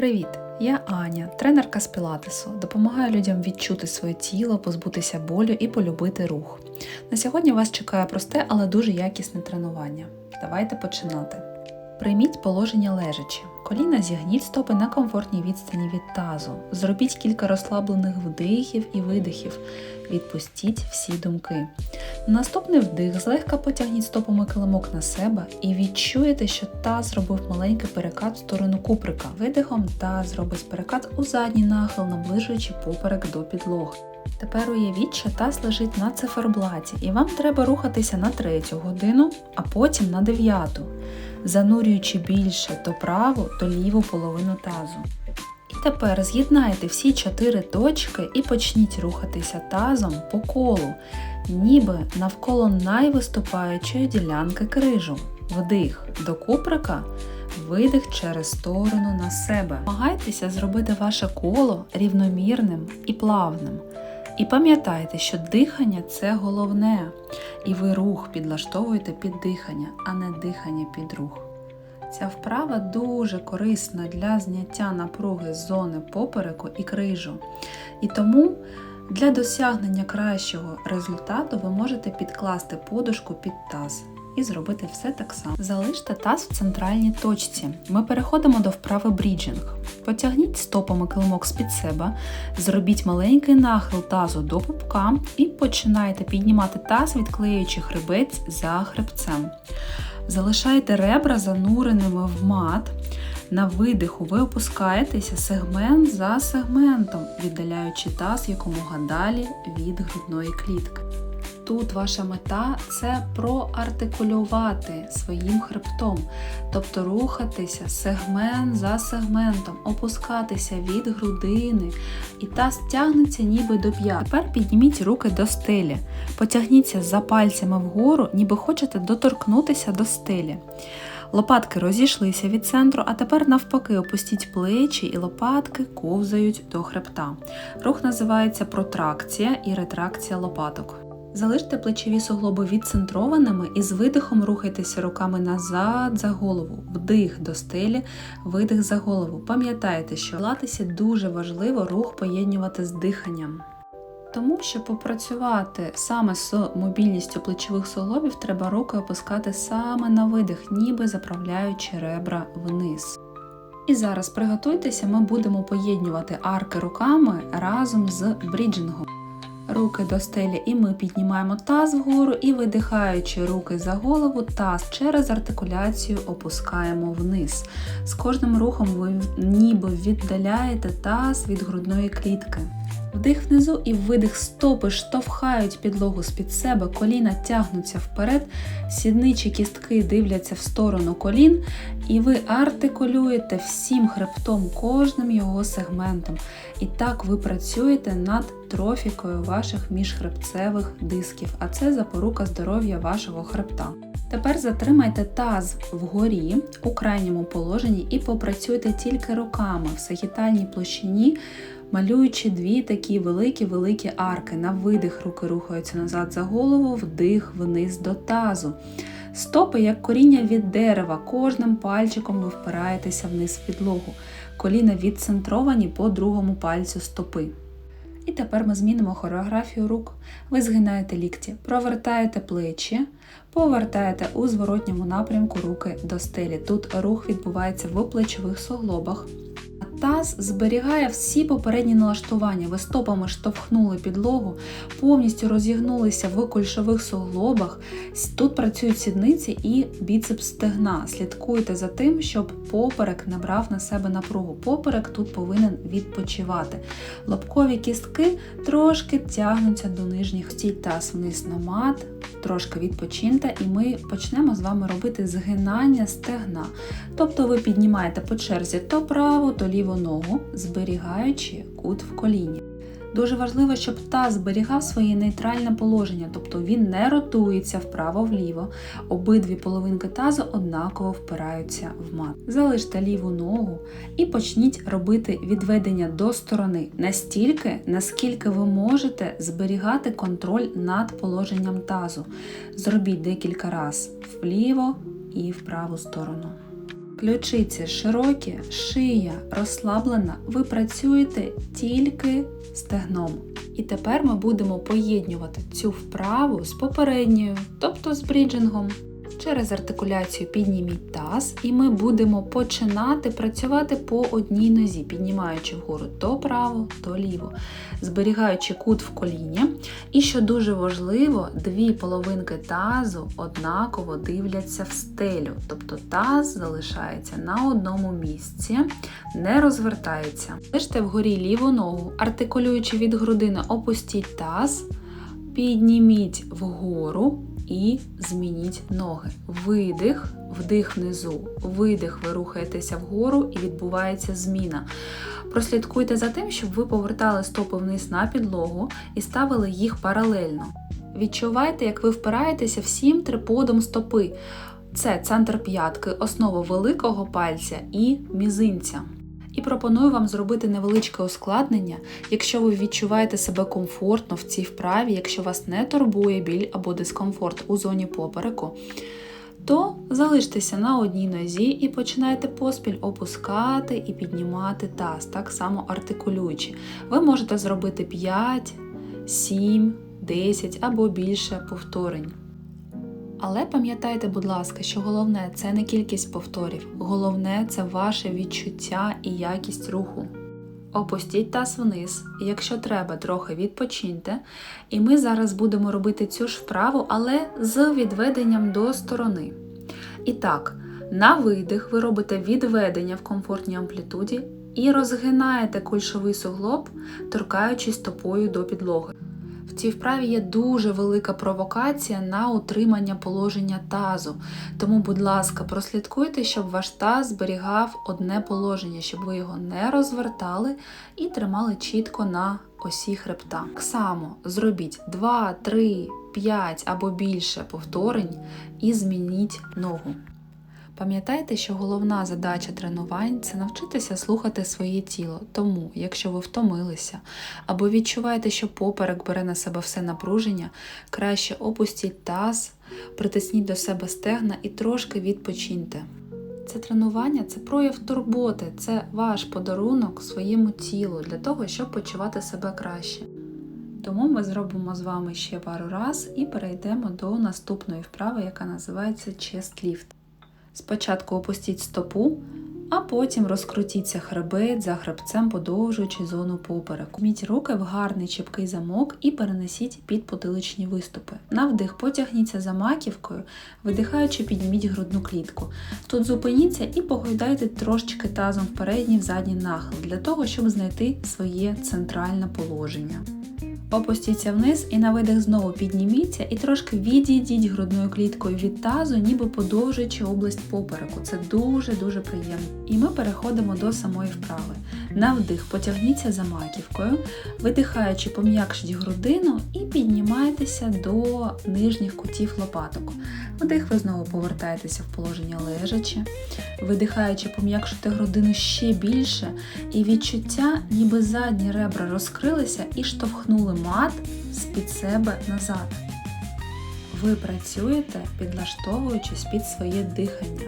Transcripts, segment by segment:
Привіт! Я Аня, тренерка з пілатесу. Допомагаю людям відчути своє тіло, позбутися болю і полюбити рух. На сьогодні вас чекає просте, але дуже якісне тренування. Давайте починати. Прийміть положення лежачи. Коліна зігніть стопи на комфортній відстані від тазу. Зробіть кілька розслаблених вдихів і видихів. Відпустіть всі думки. На наступний вдих злегка потягніть стопами килимок на себе і відчуєте, що таз зробив маленький перекат в сторону куприка. Видихом таз зробить перекат у задній нахил, наближуючи поперек до підлоги. Тепер уявіть, що таз лежить на циферблаті, і вам треба рухатися на третю годину, а потім на дев'яту, занурюючи більше то праву, то ліву половину тазу. І тепер з'єднайте всі чотири точки і почніть рухатися тазом по колу, ніби навколо найвиступаючої ділянки крижу. Вдих до куприка, видих через сторону на себе. Намагайтеся зробити ваше коло рівномірним і плавним. І пам'ятайте, що дихання це головне, і ви рух підлаштовуєте під дихання, а не дихання під рух. Ця вправа дуже корисна для зняття напруги з зони попереку і крижу. І тому для досягнення кращого результату ви можете підкласти подушку під таз і зробити все так само. Залиште таз в центральній точці. Ми переходимо до вправи бріджинг. Потягніть стопами килимок з-під себе, зробіть маленький нахил тазу до пупка і починайте піднімати таз, відклеюючи хребець за хребцем. Залишайте ребра зануреними в мат. На видиху ви опускаєтеся сегмент за сегментом, віддаляючи таз якомога далі від грудної клітки. Тут ваша мета це проартикулювати своїм хребтом, тобто рухатися сегмент за сегментом, опускатися від грудини, і таз тягнеться ніби до п'ят. Тепер підніміть руки до стелі, потягніться за пальцями вгору, ніби хочете доторкнутися до стелі. Лопатки розійшлися від центру, а тепер навпаки опустіть плечі і лопатки ковзають до хребта. Рух називається протракція і ретракція лопаток. Залиште плечові суглоби відцентрованими і з видихом рухайтеся руками назад за голову, вдих до стелі, видих за голову. Пам'ятайте, що в латисі дуже важливо рух поєднувати з диханням. Тому, щоб попрацювати саме з мобільністю плечових суглобів, треба руки опускати саме на видих, ніби заправляючи ребра вниз. І зараз приготуйтеся, ми будемо поєднувати арки руками разом з бріджингом руки до стелі, і ми піднімаємо таз вгору і видихаючи руки за голову, таз через артикуляцію опускаємо вниз. З кожним рухом ви ніби віддаляєте таз від грудної клітки. Вдих внизу і видих. Стопи штовхають підлогу з-під себе, коліна тягнуться вперед, сідничі кістки дивляться в сторону колін, і ви артикулюєте всім хребтом, кожним його сегментом. І так ви працюєте над трофікою ваших міжхребцевих дисків, а це запорука здоров'я вашого хребта. Тепер затримайте таз вгорі у крайньому положенні і попрацюйте тільки руками. В сагітальній площині малюючи дві такі великі-великі арки. На видих руки рухаються назад за голову, вдих вниз до тазу. Стопи, як коріння від дерева, кожним пальчиком ви впираєтеся вниз в підлогу. Коліна відцентровані по другому пальцю стопи. І тепер ми змінимо хореографію рук. Ви згинаєте лікті, провертаєте плечі, повертаєте у зворотньому напрямку руки до стелі. Тут рух відбувається в плечових суглобах. Таз зберігає всі попередні налаштування. Ви стопами штовхнули підлогу, повністю розігнулися в кульшових суглобах. Тут працюють сідниці і біцепс стегна. Слідкуйте за тим, щоб поперек набрав на себе напругу. Поперек тут повинен відпочивати. Лобкові кістки трошки тягнуться до нижніх стій таз вниз на мат трошки відпочиньте, і ми почнемо з вами робити згинання стегна. Тобто ви піднімаєте по черзі то праву, то ліву ногу, зберігаючи кут в коліні. Дуже важливо, щоб таз зберігав своє нейтральне положення, тобто він не ротується вправо-вліво. Обидві половинки тазу однаково впираються в мат. Залиште ліву ногу і почніть робити відведення до сторони настільки, наскільки ви можете зберігати контроль над положенням тазу. Зробіть декілька разів вліво і в праву сторону. Ключиці широкі, шия розслаблена, ви працюєте тільки стегном. І тепер ми будемо поєднювати цю вправу з попередньою, тобто з бріджингом. Через артикуляцію підніміть таз, і ми будемо починати працювати по одній нозі, піднімаючи вгору то право, то ліво, зберігаючи кут в коліні. І що дуже важливо, дві половинки тазу однаково дивляться в стелю, тобто таз залишається на одному місці, не розвертається. Лиште вгорі ліву ногу, артикулюючи від грудини, опустіть таз, підніміть вгору і змініть ноги. Видих, вдих внизу, видих, ви рухаєтеся вгору і відбувається зміна. Прослідкуйте за тим, щоб ви повертали стопи вниз на підлогу і ставили їх паралельно. Відчувайте, як ви впираєтеся всім триподом стопи. Це центр п'ятки, основа великого пальця і мізинця. І пропоную вам зробити невеличке ускладнення, якщо ви відчуваєте себе комфортно в цій вправі, якщо вас не турбує біль або дискомфорт у зоні попереку, то залиштеся на одній нозі і починайте поспіль опускати і піднімати таз, так само артикулюючи. Ви можете зробити 5, 7, 10 або більше повторень. Але пам'ятайте, будь ласка, що головне це не кількість повторів, головне це ваше відчуття і якість руху. Опустіть таз вниз, якщо треба, трохи відпочиньте. І ми зараз будемо робити цю ж вправу, але з відведенням до сторони. І так, на видих ви робите відведення в комфортній амплітуді і розгинаєте кульшовий суглоб, торкаючись стопою до підлоги. В цій вправі є дуже велика провокація на утримання положення тазу. Тому, будь ласка, прослідкуйте, щоб ваш таз зберігав одне положення, щоб ви його не розвертали і тримали чітко на осі хребта. Так само зробіть 2, 3, 5 або більше повторень і змініть ногу. Пам'ятайте, що головна задача тренувань це навчитися слухати своє тіло. Тому, якщо ви втомилися або відчуваєте, що поперек бере на себе все напруження, краще опустіть таз, притисніть до себе стегна і трошки відпочиньте. Це тренування це прояв турботи, це ваш подарунок своєму тілу для того, щоб почувати себе краще. Тому ми зробимо з вами ще пару раз і перейдемо до наступної вправи, яка називається Chest Lift. Спочатку опустіть стопу, а потім розкрутіться хребет за хребцем, подовжуючи зону попереку. Міть руки в гарний чіпкий замок і перенесіть під потиличні виступи. На вдих потягніться за маківкою, видихаючи, підніміть грудну клітку. Тут зупиніться і погойдайте трошечки тазом в передній в задній нахил, для того, щоб знайти своє центральне положення. Опустіться вниз і на видих знову підніміться і трошки відійдіть грудною кліткою від тазу, ніби подовжуючи область попереку. Це дуже-дуже приємно. І ми переходимо до самої вправи. На вдих потягніться за маківкою, видихаючи, пом'якшіть грудину і піднімайтеся до нижніх кутів лопаток. Вдих, ви знову повертаєтеся в положення лежачи, видихаючи, пом'якшуйте грудину ще більше, і відчуття, ніби задні ребра розкрилися і штовхнули мат з-під себе назад. Ви працюєте, підлаштовуючись під своє дихання.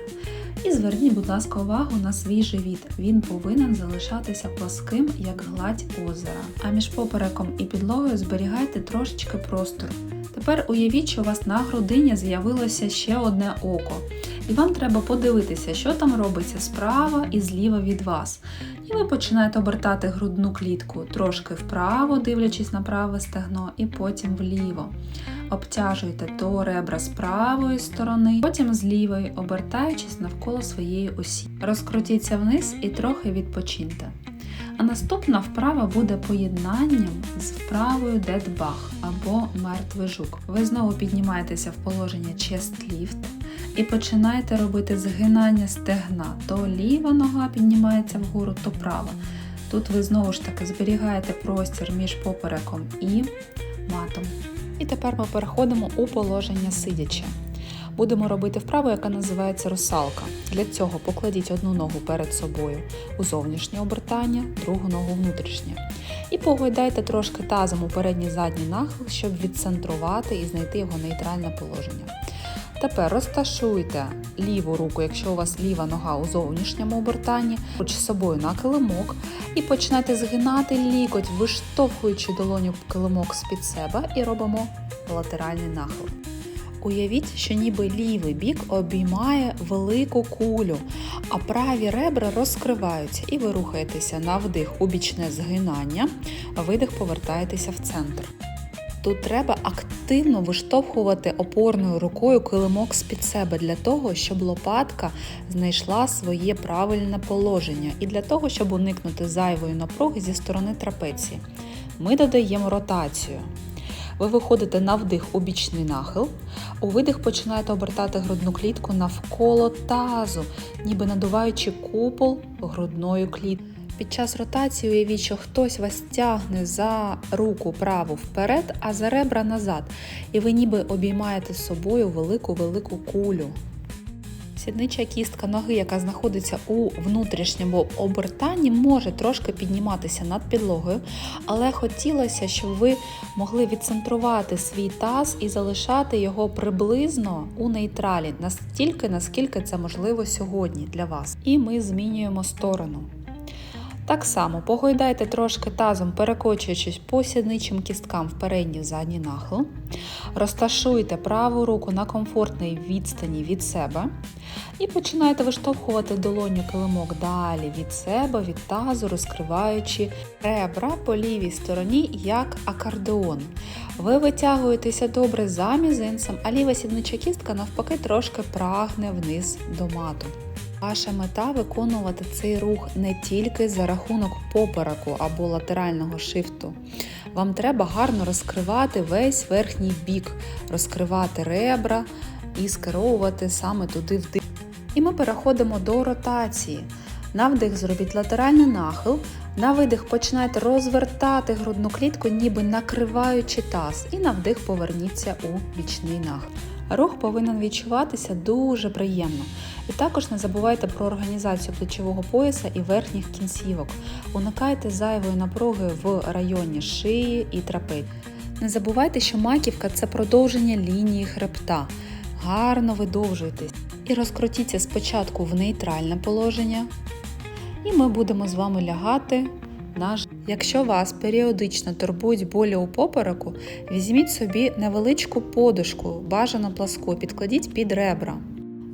І зверніть, будь ласка, увагу на свій живіт. Він повинен залишатися плоским, як гладь озера. А між попереком і підлогою зберігайте трошечки простору. Тепер уявіть, що у вас на грудині з'явилося ще одне око. І вам треба подивитися, що там робиться справа і зліва від вас. І ви починаєте обертати грудну клітку трошки вправо, дивлячись на праве стегно, і потім вліво. Обтяжуйте то ребра з правої сторони, потім з лівої, обертаючись навколо своєї осі. Розкрутіться вниз і трохи відпочиньте. А наступна вправа буде поєднанням з вправою Bug або мертвий жук. Ви знову піднімаєтеся в положення Lift і починаєте робити згинання стегна. То ліва нога піднімається вгору, то права. Тут ви знову ж таки зберігаєте простір між попереком і матом. І тепер ми переходимо у положення сидячи. Будемо робити вправу, яка називається русалка. Для цього покладіть одну ногу перед собою у зовнішнє обертання, другу ногу внутрішнє. І погойдайте трошки тазом у передній задній нахил, щоб відцентрувати і знайти його нейтральне положення. Тепер розташуйте ліву руку, якщо у вас ліва нога у зовнішньому обертанні, руч з собою на килимок і починайте згинати лікоть, виштовхуючи долоню килимок з-під себе і робимо латеральний нахил. Уявіть, що ніби лівий бік обіймає велику кулю, а праві ребра розкриваються, і ви рухаєтеся на вдих у бічне згинання, а видих повертаєтеся в центр. Тут треба активно виштовхувати опорною рукою килимок з-під себе для того, щоб лопатка знайшла своє правильне положення і для того, щоб уникнути зайвої напруги зі сторони трапеції. Ми додаємо ротацію. Ви виходите на вдих у бічний нахил, у видих починаєте обертати грудну клітку навколо тазу, ніби надуваючи купол грудною кліткою. Під час ротації уявіть, що хтось вас тягне за руку праву вперед, а за ребра назад, і ви ніби обіймаєте з собою велику-велику кулю. Сіднича кістка ноги, яка знаходиться у внутрішньому обертанні, може трошки підніматися над підлогою, але хотілося, щоб ви могли відцентрувати свій таз і залишати його приблизно у нейтралі, настільки, наскільки це можливо сьогодні для вас. І ми змінюємо сторону. Так само погойдайте трошки тазом, перекочуючись по сідничим кісткам в передній в задній нахил. Розташуйте праву руку на комфортній відстані від себе. І починайте виштовхувати долоню килимок далі від себе, від тазу, розкриваючи ребра по лівій стороні, як акордеон. Ви витягуєтеся добре за мізинцем, а ліва сіднича кістка навпаки трошки прагне вниз до мату. Ваша мета виконувати цей рух не тільки за рахунок попереку або латерального шифту. Вам треба гарно розкривати весь верхній бік, розкривати ребра і скеровувати саме туди вдих. І ми переходимо до ротації. На вдих зробіть латеральний нахил, на видих починайте розвертати грудну клітку, ніби накриваючи таз, і на вдих поверніться у бічний нахил. Рух повинен відчуватися дуже приємно. І також не забувайте про організацію плечового пояса і верхніх кінцівок. Уникайте зайвої напруги в районі шиї і трапеції. Не забувайте, що маківка це продовження лінії хребта. Гарно видовжуйтесь і розкрутіться спочатку в нейтральне положення. І ми будемо з вами лягати на Якщо вас періодично турбують болі у попереку, візьміть собі невеличку подушку, бажано пласку, підкладіть під ребра.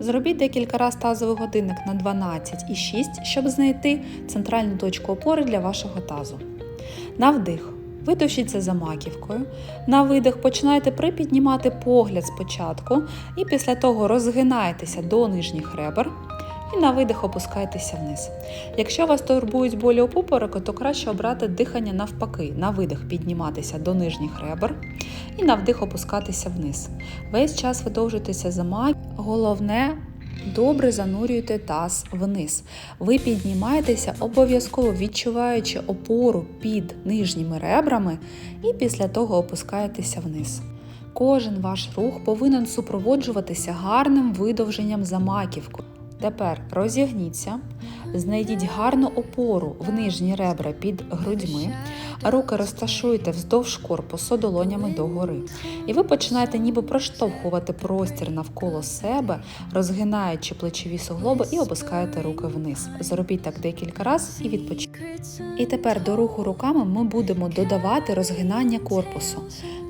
Зробіть декілька разів тазовий годинник на 12 і 6, щоб знайти центральну точку опори для вашого тазу. На вдих. Видовщіться за маківкою. На видих починайте припіднімати погляд спочатку, і після того розгинайтеся до нижніх ребер. І на видих опускайтеся вниз. Якщо вас турбують болі у попереку, то краще обрати дихання навпаки. На видих підніматися до нижніх ребер і на вдих опускатися вниз. Весь час видовжуйтеся за мак. Головне добре занурюйте таз вниз. Ви піднімаєтеся обов'язково відчуваючи опору під нижніми ребрами, і після того опускаєтеся вниз. Кожен ваш рух повинен супроводжуватися гарним видовженням за маківку. Тепер розігніться, знайдіть гарну опору в нижні ребра під грудьми, руки розташуйте вздовж корпусу долонями догори. І ви починаєте ніби проштовхувати простір навколо себе, розгинаючи плечові суглоби і опускаєте руки вниз. Зробіть так декілька разів і відпочиньте. І тепер до руху руками ми будемо додавати розгинання корпусу.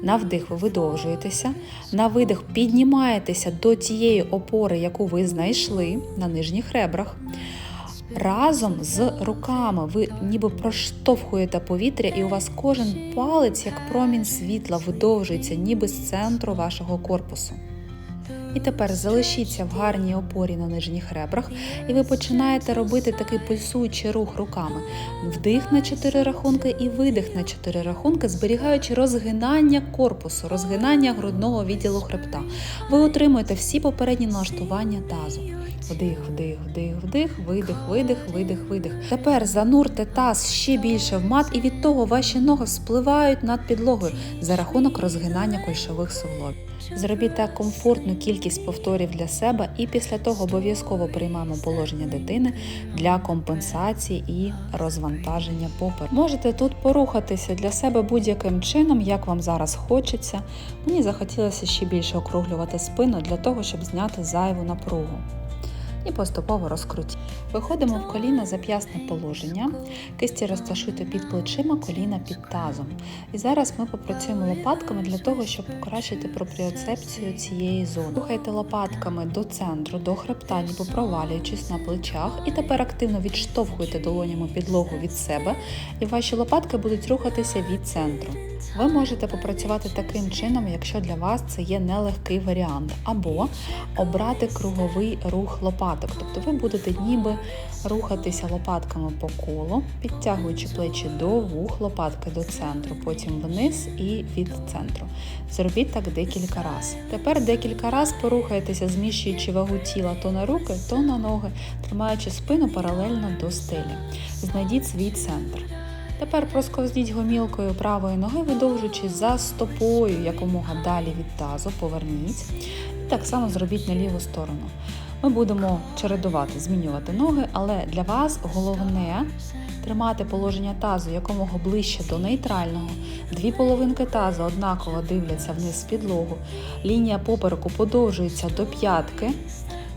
На вдих ви видовжуєтеся, на видих піднімаєтеся до тієї опори, яку ви знайшли на нижніх ребрах. Разом з руками ви ніби проштовхуєте повітря, і у вас кожен палець, як промінь світла, видовжується, ніби з центру вашого корпусу. І тепер залишіться в гарній опорі на нижніх ребрах, і ви починаєте робити такий пульсуючий рух руками. Вдих на 4 рахунки і видих на 4 рахунки, зберігаючи розгинання корпусу, розгинання грудного відділу хребта. Ви отримуєте всі попередні налаштування тазу. Вдих, вдих, вдих, вдих, видих, видих, видих, видих. Тепер занурте таз ще більше в мат, і від того ваші ноги спливають над підлогою за рахунок розгинання кульшових суглобів. Зробіть так комфортну кількість повторів для себе, і після того обов'язково приймаємо положення дитини для компенсації і розвантаження попер. Можете тут порухатися для себе будь-яким чином, як вам зараз хочеться. Мені захотілося ще більше округлювати спину для того, щоб зняти зайву напругу. І поступово розкрутіть. Виходимо в коліна зап'ясне положення. Кисті розташуйте під плечима, коліна під тазом. І зараз ми попрацюємо лопатками для того, щоб покращити пропріоцепцію цієї зони. Рухайте лопатками до центру, до хребта, ніби провалюючись на плечах. І тепер активно відштовхуйте долонями підлогу від себе, і ваші лопатки будуть рухатися від центру. Ви можете попрацювати таким чином, якщо для вас це є нелегкий варіант, або обрати круговий рух лопаток. Тобто ви будете ніби рухатися лопатками по колу, підтягуючи плечі до вух, лопатки до центру, потім вниз і від центру. Зробіть так декілька разів. Тепер декілька разів порухайтеся, зміщуючи вагу тіла то на руки, то на ноги, тримаючи спину паралельно до стелі. Знайдіть свій центр. Тепер просковзніть гомілкою правої ноги, видовжуючи за стопою якомога далі від тазу, поверніть. І так само зробіть на ліву сторону. Ми будемо чередувати, змінювати ноги, але для вас головне тримати положення тазу якомога ближче до нейтрального. Дві половинки тазу однаково дивляться вниз підлогу. Лінія попереку подовжується до п'ятки,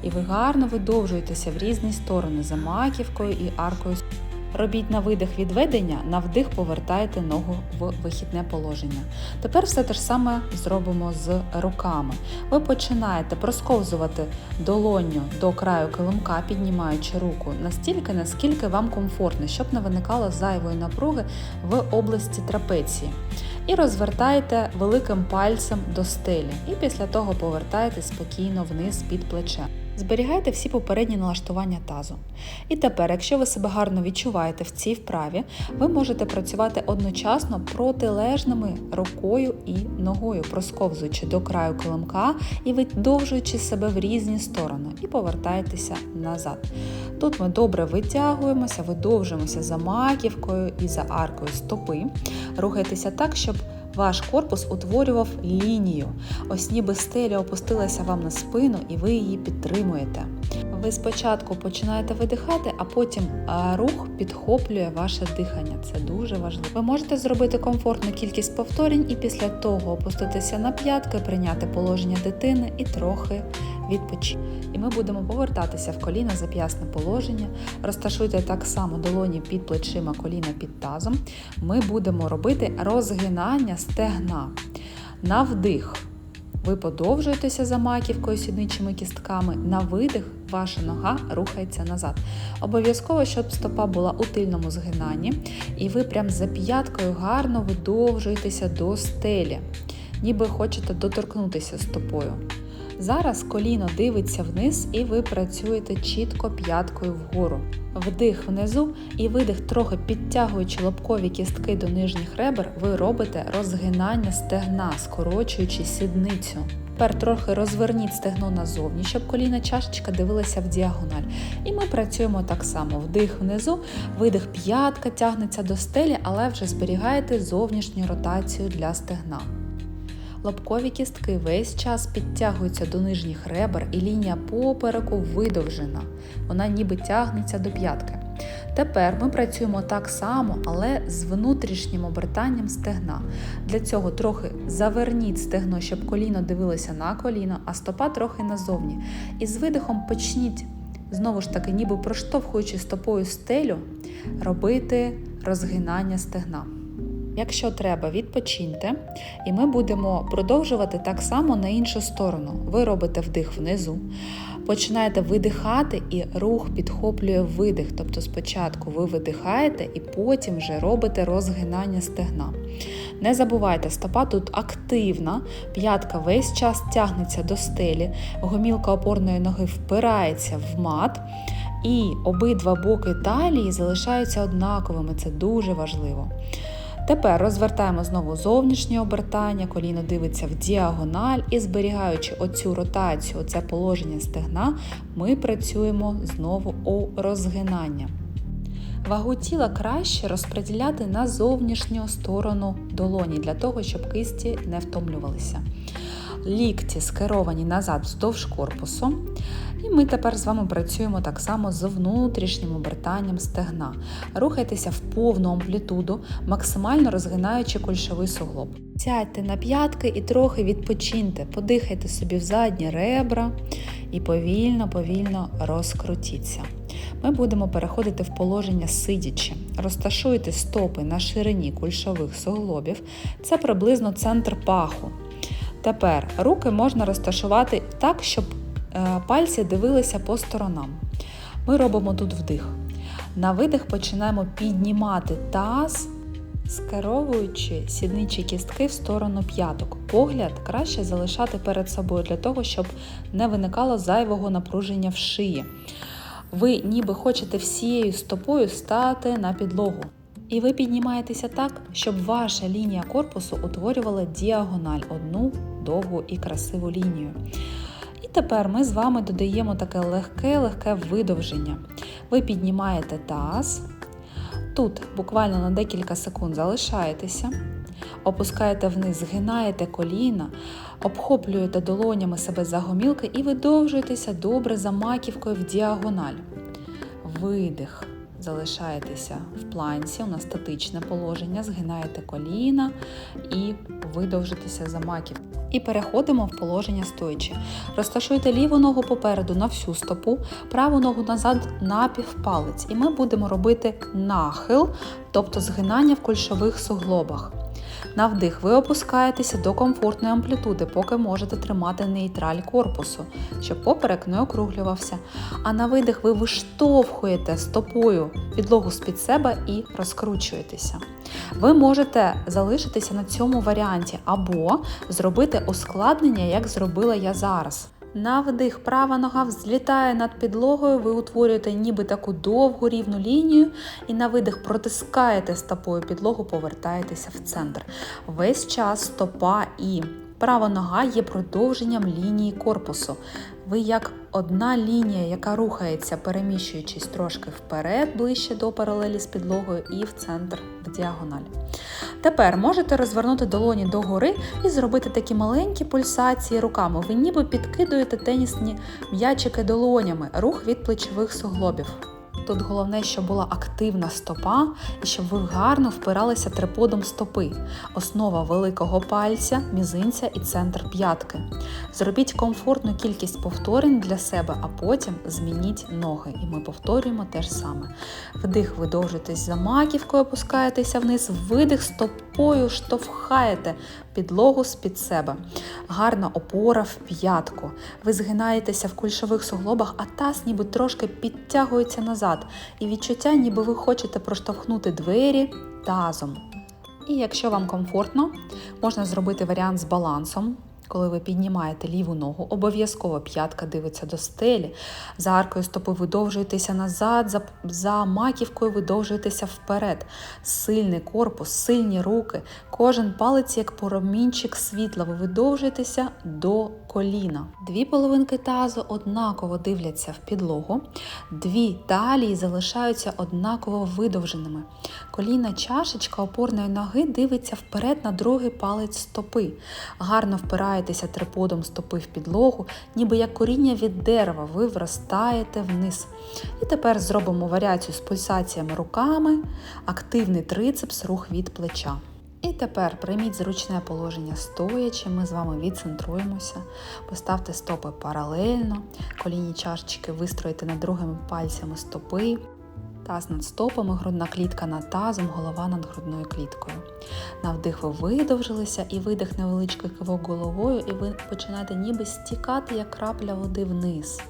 і ви гарно видовжуєтеся в різні сторони за маківкою і аркою. Робіть на видих відведення, на вдих повертайте ногу в вихідне положення. Тепер все те ж саме зробимо з руками. Ви починаєте просковзувати долоню до краю килимка, піднімаючи руку настільки, наскільки вам комфортно, щоб не виникало зайвої напруги в області трапеції. І розвертаєте великим пальцем до стелі. І після того повертаєте спокійно вниз під плече. Зберігайте всі попередні налаштування тазу. І тепер, якщо ви себе гарно відчуваєте в цій вправі, ви можете працювати одночасно протилежними рукою і ногою, просковзуючи до краю килимка і видовжуючи себе в різні сторони, і повертаєтеся назад. Тут ми добре витягуємося, видовжуємося за маківкою і за аркою стопи. Рухайтеся так, щоб ваш корпус утворював лінію. Ось ніби стеля опустилася вам на спину і ви її підтримуєте. Ви спочатку починаєте видихати, а потім рух підхоплює ваше дихання. Це дуже важливо. Ви можете зробити комфортну кількість повторень і після того опуститися на п'ятки, прийняти положення дитини і трохи відпочити. І ми будемо повертатися в коліно зап'ясне положення. Розташуйте так само долоні під плечима, коліна під тазом. Ми будемо робити розгинання стегна. На вдих. Ви подовжуєтеся за маківкою сідничими кістками. На видих ваша нога рухається назад. Обов'язково, щоб стопа була у тильному згинанні, і ви прям за п'яткою гарно видовжуєтеся до стелі, ніби хочете доторкнутися стопою. Зараз коліно дивиться вниз, і ви працюєте чітко п'яткою вгору. Вдих внизу і видих, трохи підтягуючи лобкові кістки до нижніх ребер, ви робите розгинання стегна, скорочуючи сідницю. Тепер трохи розверніть стегно назовні, щоб коліна чашечка дивилася в діагональ. І ми працюємо так само: вдих внизу, видих п'ятка тягнеться до стелі, але вже зберігаєте зовнішню ротацію для стегна. Лобкові кістки весь час підтягуються до нижніх ребер і лінія попереку видовжена. Вона ніби тягнеться до п'ятки. Тепер ми працюємо так само, але з внутрішнім обертанням стегна. Для цього трохи заверніть стегно, щоб коліно дивилося на коліно, а стопа трохи назовні. І з видихом почніть, знову ж таки, ніби проштовхуючи стопою стелю, робити розгинання стегна. Якщо треба, відпочиньте, і ми будемо продовжувати так само на іншу сторону. Ви робите вдих внизу, починаєте видихати, і рух підхоплює видих. Тобто спочатку ви видихаєте і потім вже робите розгинання стегна. Не забувайте, стопа тут активна, п'ятка весь час тягнеться до стелі, гомілка опорної ноги впирається в мат. І обидва боки талії залишаються однаковими, це дуже важливо. Тепер розвертаємо знову зовнішнє обертання, коліно дивиться в діагональ і зберігаючи оцю ротацію, це положення стегна, ми працюємо знову у розгинання. Вагу тіла краще розподіляти на зовнішню сторону долоні для того, щоб кисті не втомлювалися. Лікті скеровані назад вздовж корпусу. І ми тепер з вами працюємо так само з внутрішнім обертанням стегна. Рухайтеся в повну амплітуду, максимально розгинаючи кульшовий суглоб. Сядьте на п'ятки і трохи відпочиньте, подихайте собі в задні ребра і повільно-повільно розкрутіться. Ми будемо переходити в положення сидячи. Розташуйте стопи на ширині кульшових суглобів. Це приблизно центр паху. Тепер руки можна розташувати так, щоб е, пальці дивилися по сторонам. Ми робимо тут вдих. На видих починаємо піднімати таз, скеровуючи сідничі кістки в сторону п'яток. Погляд краще залишати перед собою для того, щоб не виникало зайвого напруження в шиї. Ви ніби хочете всією стопою стати на підлогу. І ви піднімаєтеся так, щоб ваша лінія корпусу утворювала діагональ одну довгу і красиву лінію. І тепер ми з вами додаємо таке легке-легке видовження. Ви піднімаєте таз, тут буквально на декілька секунд залишаєтеся, опускаєте вниз, згинаєте коліна, обхоплюєте долонями себе за гомілки і видовжуєтеся добре за маківкою в діагональ. Видих. Залишаєтеся в планці, у нас статичне положення, згинаєте коліна і видовжитеся за маків. І переходимо в положення стоячи. Розташуйте ліву ногу попереду на всю стопу, праву ногу назад на півпалець. І ми будемо робити нахил, тобто згинання в кульшових суглобах. На вдих ви опускаєтеся до комфортної амплітуди, поки можете тримати нейтраль корпусу, щоб поперек не округлювався. А на видих ви виштовхуєте стопою підлогу з-під себе і розкручуєтеся. Ви можете залишитися на цьому варіанті або зробити ускладнення, як зробила я зараз. На вдих права нога взлітає над підлогою, ви утворюєте ніби таку довгу рівну лінію, і на видих протискаєте стопою підлогу, повертаєтеся в центр. Весь час стопа і права нога є продовженням лінії корпусу. Ви як одна лінія, яка рухається, переміщуючись трошки вперед, ближче до паралелі з підлогою, і в центр в діагональ. Тепер можете розвернути долоні догори і зробити такі маленькі пульсації руками. Ви ніби підкидуєте тенісні м'ячики долонями, рух від плечових суглобів. Тут головне, щоб була активна стопа і щоб ви гарно впиралися триподом стопи, основа великого пальця, мізинця і центр п'ятки. Зробіть комфортну кількість повторень для себе, а потім змініть ноги. І ми повторюємо те ж саме. Вдих, видовжуєтесь за маківкою, опускаєтеся вниз, видих стопою штовхаєте підлогу з-під себе. Гарна опора в п'ятку. Ви згинаєтеся в кульшових суглобах, а таз ніби трошки підтягується назад. І відчуття, ніби ви хочете проштовхнути двері тазом. І якщо вам комфортно, можна зробити варіант з балансом. Коли ви піднімаєте ліву ногу, обов'язково п'ятка дивиться до стелі. За аркою стопи видовжуєтеся назад, за, за маківкою видовжуєтеся вперед. Сильний корпус, сильні руки. Кожен палець як промінчик світла. Ви видовжуєтеся до коліна. Дві половинки тазу однаково дивляться в підлогу, дві талії залишаються однаково видовженими. Коліна чашечка опорної ноги дивиться вперед на другий палець стопи. Гарно впираєтеся триподом стопи в підлогу, ніби як коріння від дерева, ви вростаєте вниз. І тепер зробимо варіацію з пульсаціями руками, активний трицепс, рух від плеча. І тепер прийміть зручне положення стоячи, ми з вами відцентруємося, поставте стопи паралельно, колінні чашечки вистроїте над другими пальцями стопи, таз над стопами, грудна клітка над тазом, голова над грудною кліткою. На вдих ви видовжилися і видих невеличкий кивок головою, і ви починаєте ніби стікати, як крапля води вниз,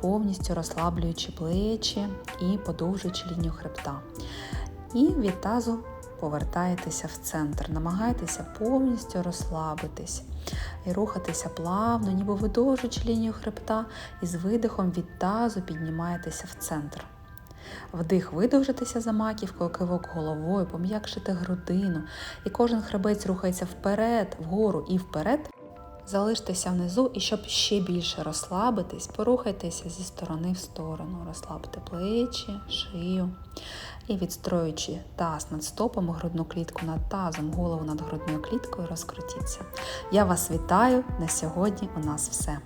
повністю розслаблюючи плечі і подовжуючи лінію хребта. І від тазу повертаєтеся в центр, намагайтеся повністю розслабитись і рухатися плавно, ніби видовжуючи лінію хребта, і з видихом від тазу піднімаєтеся в центр. Вдих видовжитися за маківкою, кивок головою, пом'якшити грудину. І кожен хребець рухається вперед, вгору і вперед. Залиштеся внизу, і щоб ще більше розслабитись, порухайтеся зі сторони в сторону. Розслабте плечі, шию. І відстроюючи таз над стопами, грудну клітку над тазом, голову над грудною кліткою, розкрутіться. Я вас вітаю. На сьогодні у нас все.